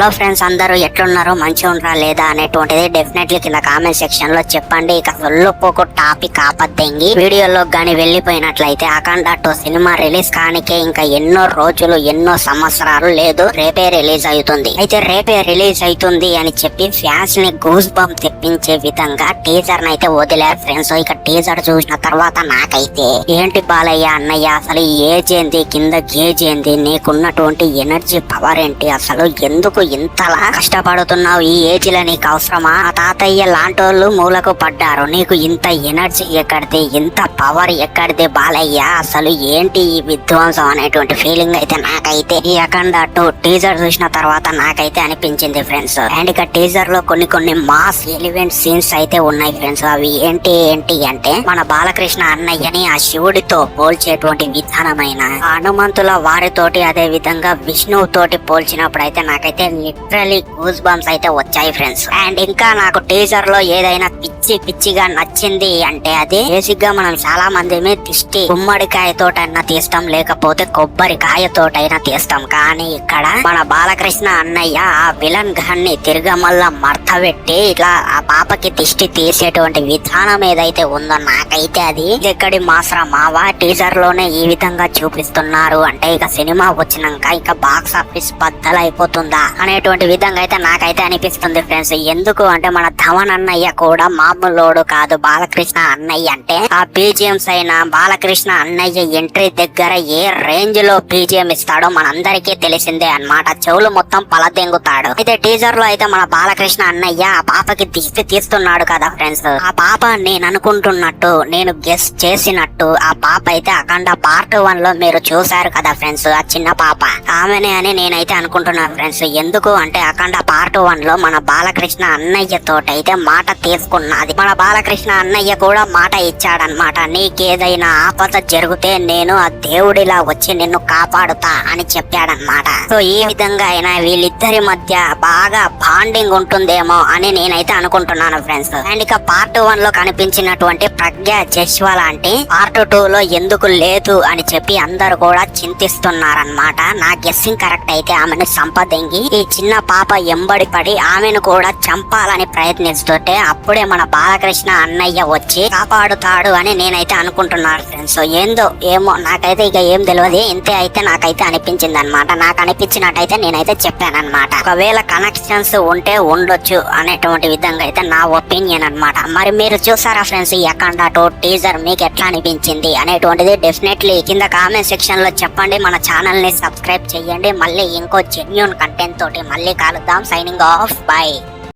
Hello friends అందరూ ఎట్లున్నారో మంచిగా ఉండరా లేదా అనేటువంటిది డెఫినెట్లీ కింద కామెంట్ సెక్షన్లో చెప్పండి. ఇక సొల్లుపోకు టాపిక్ ఆపద్దెంగి. వీడియోలో గాని వెళ్ళిపోయినట్లయితే అఖండ టూ సినిమా రిలీజ్ కానికే ఇంకా ఎన్నో రోజులు ఎన్నో సంవత్సరాలు లేదు. రేపే రిలీజ్ అవుతుంది. అయితే రేపే రిలీజ్ అవుతుంది అని చెప్పి ఫ్యాన్స్ని గూస్ బంప్ తెప్పించే విధంగా టీజర్ అయితే వదిలేరు ఫ్రెండ్స్. ఇక టీజర్ చూసిన తర్వాత నాకైతే ఏంటి బాలయ్య అన్నయ్య అసలు ఏజ్ ఏంది కింద గేజ్ ఏంది నీకున్నటువంటి ఎనర్జీ పవర్ ఏంటి అసలు ఎందుకు ఇంతలా కష్టపడుతున్నావు ఈ ఏజ్లో నీకు అవసరమా? ఆ తాతయ్య లాంటోళ్ళు మూలకు పడ్డారు. నీకు ఇంత ఎనర్జీ ఎక్కడితే ఇంత పవర్ ఎక్కడితే బాలయ్య? అసలు ఏంటి ఈ విధ్వంసం అనేటువంటి ఫీలింగ్ అయితే నాకైతే? ఈ అఖండ టూ టీజర్ చూసిన తర్వాత నాకైతే అనిపించింది ఫ్రెండ్స్. అండ్ ఇక టీజర్లో కొన్ని కొన్ని మాస్ ఎలివెంట్ సీన్స్ అయితే ఉన్నాయి ఫ్రెండ్స్. అవి ఏంటి ఏంటి అంటే మన బాలకృష్ణ అన్నయ్యని ఆ శివుడితో పోల్చేటువంటి విధానమైన హనుమంతుల వారితోటి అదే విధంగా విష్ణువు తోటి పోల్చినప్పుడు అయితే నాకైతే లిటరలీ గూస్ బంప్స్ అయితే వచ్చాయి ఫ్రెండ్స్ అండ్ ఇంకా నాకు టీజర్లో ఏదైనా పిచ్చి పిచ్చిగా నచ్చింది అంటే అది బేసిక్గా మనం చాలా మంది దిష్టి గుమ్మడికాయ తోటైనా తీస్తాం లేకపోతే కొబ్బరికాయ తోటైనా తీస్తాం. కానీ ఇక్కడ మన బాలకృష్ణ అన్నయ్య ఆ విలన్ గాన్ని తిరగమల్ల మర్తబెట్టి ఇట్లా ఆ పాపకి దిష్టి తీసేటువంటి విధానం ఏదైతే ఉందో నాకైతే అది ఎక్కడి మాసరా మావా టీజర్లోనే ఈ విధంగా చూపిస్తున్నారు. అంటే ఇక సినిమా వచ్చినాక ఇక బాక్స్ ఆఫీస్ బద్దలైపోతుందా? అనేటువంటి విధంగా అయితే నాకైతే అనిపిస్తుంది ఫ్రెండ్స్. ఎందుకు అంటే మన ధవన్ అన్నయ్య కూడా మామూలోడు కాదు బాలకృష్ణ అన్నయ్య అంటే. ఆ బీజిఎంస్ అయినా బాలకృష్ణ అన్నయ్య ఎంట్రీ దగ్గర ఏ రేంజ్లో బీజిఎం ఇస్తాడో మనందరికీ తెలిసిందే అన్నమాట. చెవులు మొత్తం పలదెంగుతాడు. అయితే టీజర్లో అయితే మన బాలకృష్ణ అన్నయ్య ఆ పాపకి దిష్టి తీస్తున్నాడు కదా ఫ్రెండ్స్. ఆ పాప నేను అనుకుంటున్నట్టు నేను గెస్ చేసినట్టు ఆ పాప అయితే అఖండ పార్ట్ వన్లో మీరు చూశారు కదా ఫ్రెండ్స్ ఆ చిన్న పాప. ఆమెనే అని నేనైతే అనుకుంటున్నాను ఫ్రెండ్స్. ఎందుకు ఎందుకు అంటే అఖండ పార్ట్ వన్లో మన బాలకృష్ణ అన్నయ్య తోటైతే మాట తీసుకున్నది. మన బాలకృష్ణ అన్నయ్య కూడా మాట ఇచ్చాడనమాట నీకేదైనా ఆపద జరిగితే నేను ఆ దేవుడిలా వచ్చి నిన్ను కాపాడుతా అని చెప్పాడనమాట సో ఈ విధంగా అయినా వీళ్ళిద్దరి మధ్య బాగా బాండింగ్ ఉంటుందేమో అని నేనైతే అనుకుంటున్నాను ఫ్రెండ్స్ అండ్ ఇక పార్ట్ వన్లో కనిపించినటువంటి ప్రజ్ఞ జస్వాల్ అంటే పార్ట్ టూ లో ఎందుకు లేదు అని చెప్పి అందరు కూడా చింతిస్తున్నారనమాట నా గెస్సింగ్ కరెక్ట్ అయితే ఆమెను సంపదెంగి ఈ చిన్న పాప ఎంబడి పడి ఆమెను కూడా చంపాలని ప్రయత్నిస్తుంటే అప్పుడే మన బాలకృష్ణ అన్నయ్య వచ్చి కాపాడుతాడు అని నేనైతే అనుకుంటున్నాను ఫ్రెండ్స్ ఏందో ఏమో నాకైతే ఇక ఏం తెలియదు ఇంతే అయితే నాకైతే అనిపించింది అనమాట నాకు అనిపించినట్టయితే నేనైతే చెప్పాను అనమాట ఒకవేళ కనెక్షన్స్ ఉంటే ఉండొచ్చు అనేటువంటి విధంగా అయితే నా ఒపీనియన్ అన్నమాట. మరి మీరు చూసారా ఫ్రెండ్స్ ఈ అఖండ టూ టీజర్ మీకు ఎట్లా అనిపించింది అనేటువంటిది డెఫినెట్లీ కింద కామెంట్ సెక్షన్లో చెప్పండి. మన ఛానల్ని సబ్స్క్రైబ్ చేయండి. మళ్ళీ ఇంకో జెన్యున్ కంటెంట్తో తోటి మళ్ళీ కలుద్దాం. Signing off by